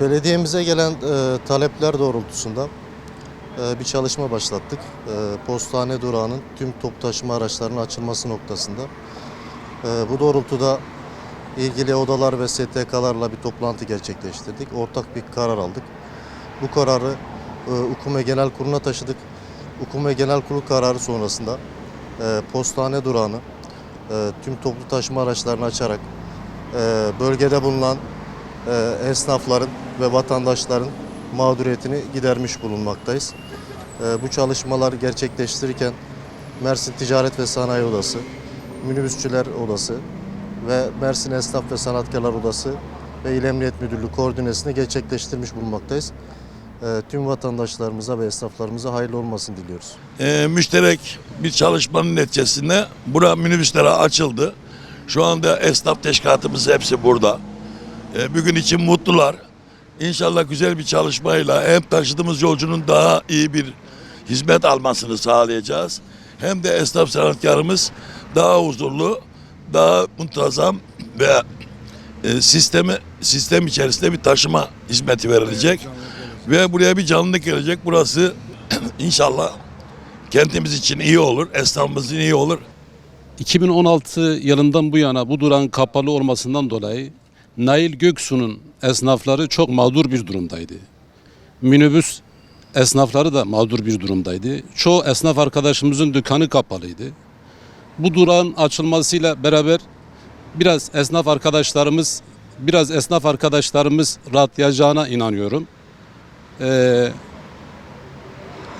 Belediyemize gelen e, talepler doğrultusunda e, bir çalışma başlattık. E, postane durağının tüm top taşıma araçlarının açılması noktasında. E, bu doğrultuda ilgili odalar ve STK'larla bir toplantı gerçekleştirdik. Ortak bir karar aldık. Bu kararı e, Ukume Genel Kurulu'na taşıdık. Ukume Genel Kurulu kararı sonrasında e, postane durağını e, tüm toplu taşıma araçlarını açarak e, bölgede bulunan e, esnafların ve vatandaşların mağduriyetini gidermiş bulunmaktayız. E, bu çalışmalar gerçekleştirirken Mersin Ticaret ve Sanayi Odası, Minibüsçüler Odası ve Mersin Esnaf ve Sanatkarlar Odası ve İl Emniyet Müdürlüğü koordinesini gerçekleştirmiş bulunmaktayız. E, tüm vatandaşlarımıza ve esnaflarımıza hayırlı olmasını diliyoruz. Ee, müşterek bir çalışmanın neticesinde bura minibüslere açıldı. Şu anda esnaf teşkilatımız hepsi burada. Ee, bugün için mutlular. İnşallah güzel bir çalışmayla hem taşıdığımız yolcunun daha iyi bir hizmet almasını sağlayacağız. Hem de esnaf sanatkarımız daha huzurlu, daha muntazam ve e, sistemi sistem içerisinde bir taşıma hizmeti verilecek. Ve buraya bir canlılık gelecek. Burası inşallah kentimiz için iyi olur, esnafımız için iyi olur. 2016 yılından bu yana bu durağın kapalı olmasından dolayı Nail Göksu'nun esnafları çok mağdur bir durumdaydı. Minibüs esnafları da mağdur bir durumdaydı. Çoğu esnaf arkadaşımızın dükkanı kapalıydı. Bu durağın açılmasıyla beraber biraz esnaf arkadaşlarımız biraz esnaf arkadaşlarımız rahatlayacağına inanıyorum. Ee,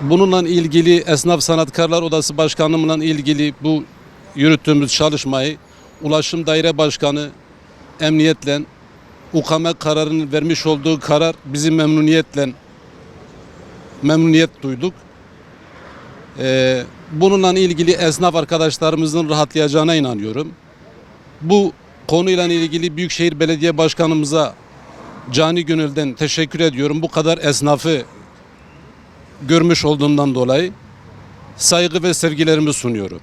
bununla ilgili Esnaf Sanatkarlar Odası Başkanımla ilgili bu yürüttüğümüz çalışmayı Ulaşım Daire Başkanı emniyetle UKM kararının vermiş olduğu karar bizi memnuniyetle memnuniyet duyduk. Ee, bununla ilgili esnaf arkadaşlarımızın rahatlayacağına inanıyorum. Bu konuyla ilgili Büyükşehir Belediye Başkanımıza cani gönülden teşekkür ediyorum. Bu kadar esnafı görmüş olduğundan dolayı saygı ve sevgilerimi sunuyorum.